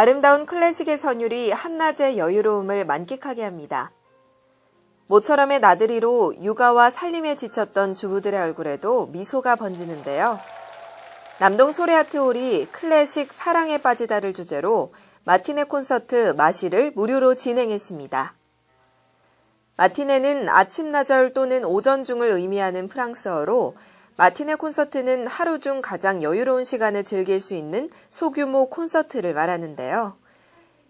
아름다운 클래식의 선율이 한낮의 여유로움을 만끽하게 합니다. 모처럼의 나들이로 육아와 살림에 지쳤던 주부들의 얼굴에도 미소가 번지는데요. 남동 소레아트홀이 클래식 사랑에 빠지다를 주제로 마티네 콘서트 마시를 무료로 진행했습니다. 마티네는 아침나절 또는 오전 중을 의미하는 프랑스어로 마티네 콘서트는 하루 중 가장 여유로운 시간을 즐길 수 있는 소규모 콘서트를 말하는데요.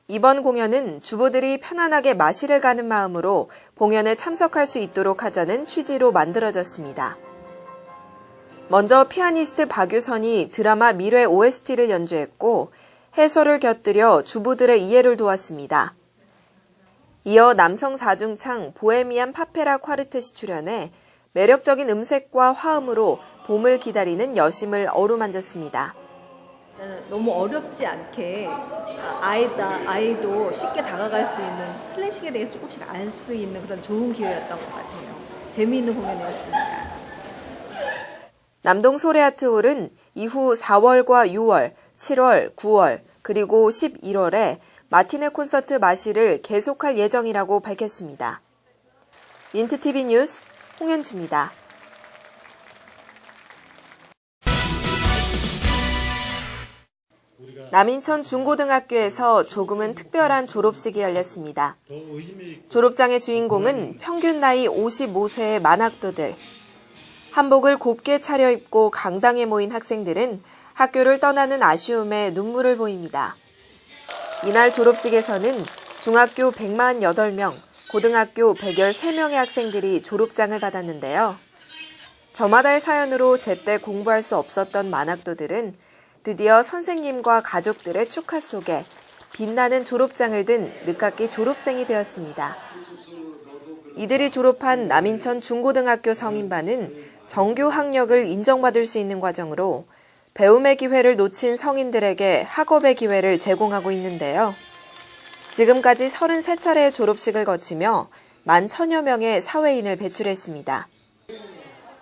이번 공연은 주부들이 편안하게 마시를 가는 마음으로 공연에 참석할 수 있도록 하자는 취지로 만들어졌습니다. 먼저 피아니스트 박유선이 드라마 미래 OST를 연주했고 해설을 곁들여 주부들의 이해를 도왔습니다. 이어 남성 사중창 보헤미안 파페라 콰르텟이 출연해 매력적인 음색과 화음으로 봄을 기다리는 여심을 어루만졌습니다. 너무 어렵지 않게 아이다 아이도 쉽게 다가갈 수 있는 클래식에 대해서 조금씩 알 수 있는 그런 좋은 기회였던 것 같아요. 재미있는 공연이었습니다. 남동 소레아트홀은 이후 4월과 6월, 7월, 9월, 그리고 11월에 마티네 콘서트 마시를 계속할 예정이라고 밝혔습니다. 민트TV 뉴스 홍현주입니다. 남인천 중고등학교에서 조금은 특별한 졸업식이 열렸습니다. 졸업장의 주인공은 평균 나이 55세의 만학도들. 한복을 곱게 차려입고 강당에 모인 학생들은 학교를 떠나는 아쉬움에 눈물을 보입니다. 이날 졸업식에서는 중학교 148명, 고등학교 113명의 학생들이 졸업장을 받았는데요. 저마다의 사연으로 제때 공부할 수 없었던 만학도들은 드디어 선생님과 가족들의 축하 속에 빛나는 졸업장을 든 늦깎이 졸업생이 되었습니다. 이들이 졸업한 남인천 중고등학교 성인반은 정규 학력을 인정받을 수 있는 과정으로 배움의 기회를 놓친 성인들에게 학업의 기회를 제공하고 있는데요. 지금까지 33차례의 졸업식을 거치며 만 천여 명의 사회인을 배출했습니다.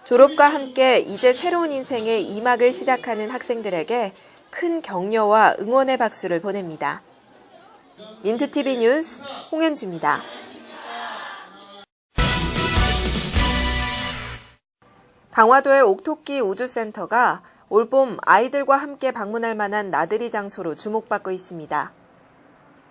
졸업과 함께 이제 새로운 인생의 이막을 시작하는 학생들에게 큰 격려와 응원의 박수를 보냅니다. 민트TV 뉴스 홍현주입니다. 강화도의 옥토끼 우주센터가 올봄 아이들과 함께 방문할 만한 나들이 장소로 주목받고 있습니다.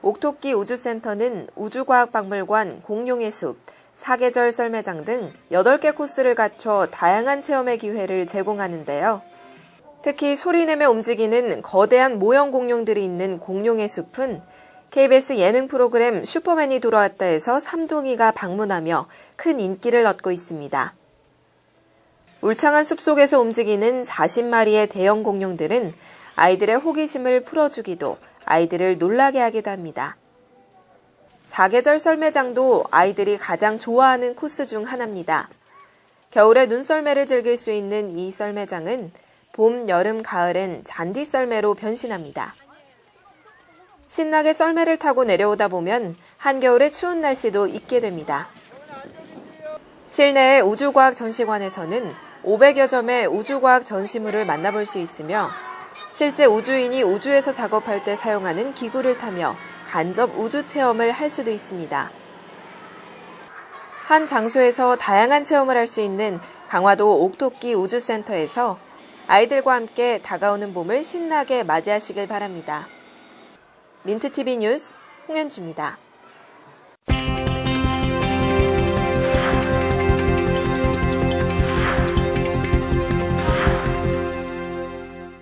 옥토끼 우주센터는 우주과학박물관, 공룡의 숲, 사계절 썰매장 등 8개 코스를 갖춰 다양한 체험의 기회를 제공하는데요. 특히 소리내며 움직이는 거대한 모형 공룡들이 있는 공룡의 숲은 KBS 예능 프로그램 슈퍼맨이 돌아왔다에서 삼동이가 방문하며 큰 인기를 얻고 있습니다. 울창한 숲속에서 움직이는 40마리의 대형 공룡들은 아이들의 호기심을 풀어주기도 아이들을 놀라게 하기도 합니다. 사계절 썰매장도 아이들이 가장 좋아하는 코스 중 하나입니다. 겨울에 눈썰매를 즐길 수 있는 이 썰매장은 봄, 여름, 가을엔 잔디 썰매로 변신합니다. 신나게 썰매를 타고 내려오다 보면 한겨울의 추운 날씨도 잊게 됩니다. 실내의 우주과학 전시관에서는 500여 점의 우주과학 전시물을 만나볼 수 있으며 실제 우주인이 우주에서 작업할 때 사용하는 기구를 타며 간접 우주 체험을 할 수도 있습니다. 한 장소에서 다양한 체험을 할 수 있는 강화도 옥토끼 우주센터에서 아이들과 함께 다가오는 봄을 신나게 맞이하시길 바랍니다. 민트TV 뉴스 홍현주입니다.